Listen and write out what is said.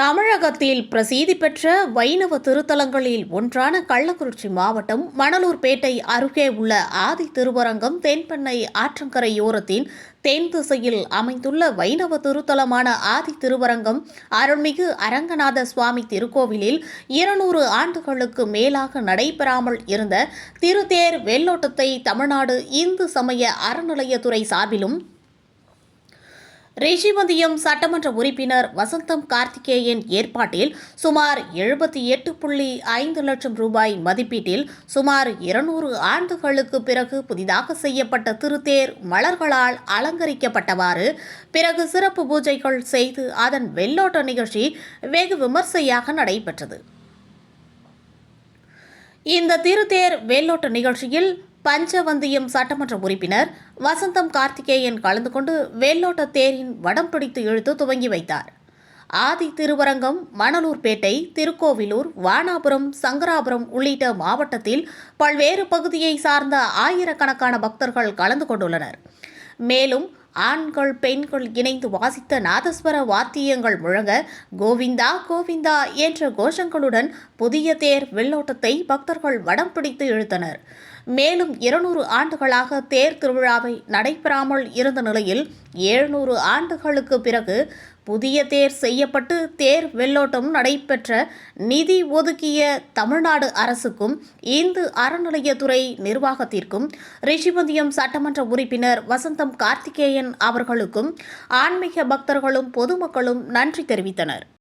தமிழகத்தில் பிரசித்தி பெற்ற வைணவ திருத்தலங்களில் ஒன்றான கள்ளக்குறிச்சி மாவட்டம் மணலூர்பேட்டை அருகே உள்ள ஆதி திருவரங்கம் தென்பெண்ணை ஆற்றங்கரையோரத்தின் தென் திசையில் அமைந்துள்ள வைணவ திருத்தலமான ஆதி திருவரங்கம் அருள்மிகு அரங்கநாத சுவாமி திருக்கோவிலில் இருநூறு ஆண்டுகளுக்கு மேலாக நடைபெறாமல் இருந்த திருத்தேர் வெள்ளோட்டத்தை தமிழ்நாடு இந்து சமய அறநிலையத்துறை சார்பிலும் ரிஷிவந்தியம் சட்டமன்ற உறுப்பினர் வசந்தம் கார்த்திகேயன் ஏற்பாட்டில் சுமார் எழுபத்தி எட்டு புள்ளி ஐந்து லட்சம் ரூபாய் மதிப்பீட்டில் சுமார் இருநூறு ஆண்டுகளுக்கு பிறகு புதிதாக செய்யப்பட்ட திருத்தேர் மலர்களால் அலங்கரிக்கப்பட்டவாறு பிறகு சிறப்பு பூஜைகள் செய்து அதன் வெள்ளோட்ட நிகழ்ச்சி வெகு விமர்சையாக நடைபெற்றது. இந்த திருத்தேர் வெள்ளோட்ட நிகழ்ச்சியில் பஞ்சவந்தியம் சட்டமன்ற உறுப்பினர் வசந்தம் கார்த்திகேயன் கலந்து கொண்டு வெள்ளோட்ட தேரின் வடம் பிடித்து இழுத்து துவங்கி வைத்தார். ஆதி திருவரங்கம் மணலூர்பேட்டை திருக்கோவிலூர் வானாபுரம் சங்கராபுரம் உள்ளிட்ட மாவட்டத்தில் பல்வேறு பகுதியை சார்ந்த ஆயிரக்கணக்கான பக்தர்கள் கலந்து கொண்டுள்ளனர். மேலும் ஆண்கள் பெண்கள் இணைந்து வாசித்த நாதஸ்வர வாத்தியங்கள் முழங்க கோவிந்தா கோவிந்தா என்ற கோஷங்களுடன் புதிய தேர் வெள்ளோட்டத்தை பக்தர்கள் வடம் பிடித்து இழுத்தனர். மேலும் இருநூறு ஆண்டுகளாக தேர் திருவிழாவை நடைபெறாமல் இருந்த நிலையில் எழுநூறு ஆண்டுகளுக்கு பிறகு புதிய தேர் செய்யப்பட்டு தேர் வெள்ளோட்டம் நடைபெற்ற நிதி ஒதுக்கிய தமிழ்நாடு அரசுக்கும் இந்து அறநிலையத்துறை நிர்வாகத்திற்கும் ரிஷிபந்தியம் சட்டமன்ற உறுப்பினர் வசந்தம் கார்த்திகேயன் அவர்களுக்கும் ஆன்மீக பக்தர்களும் பொதுமக்களும் நன்றி தெரிவித்தனர்.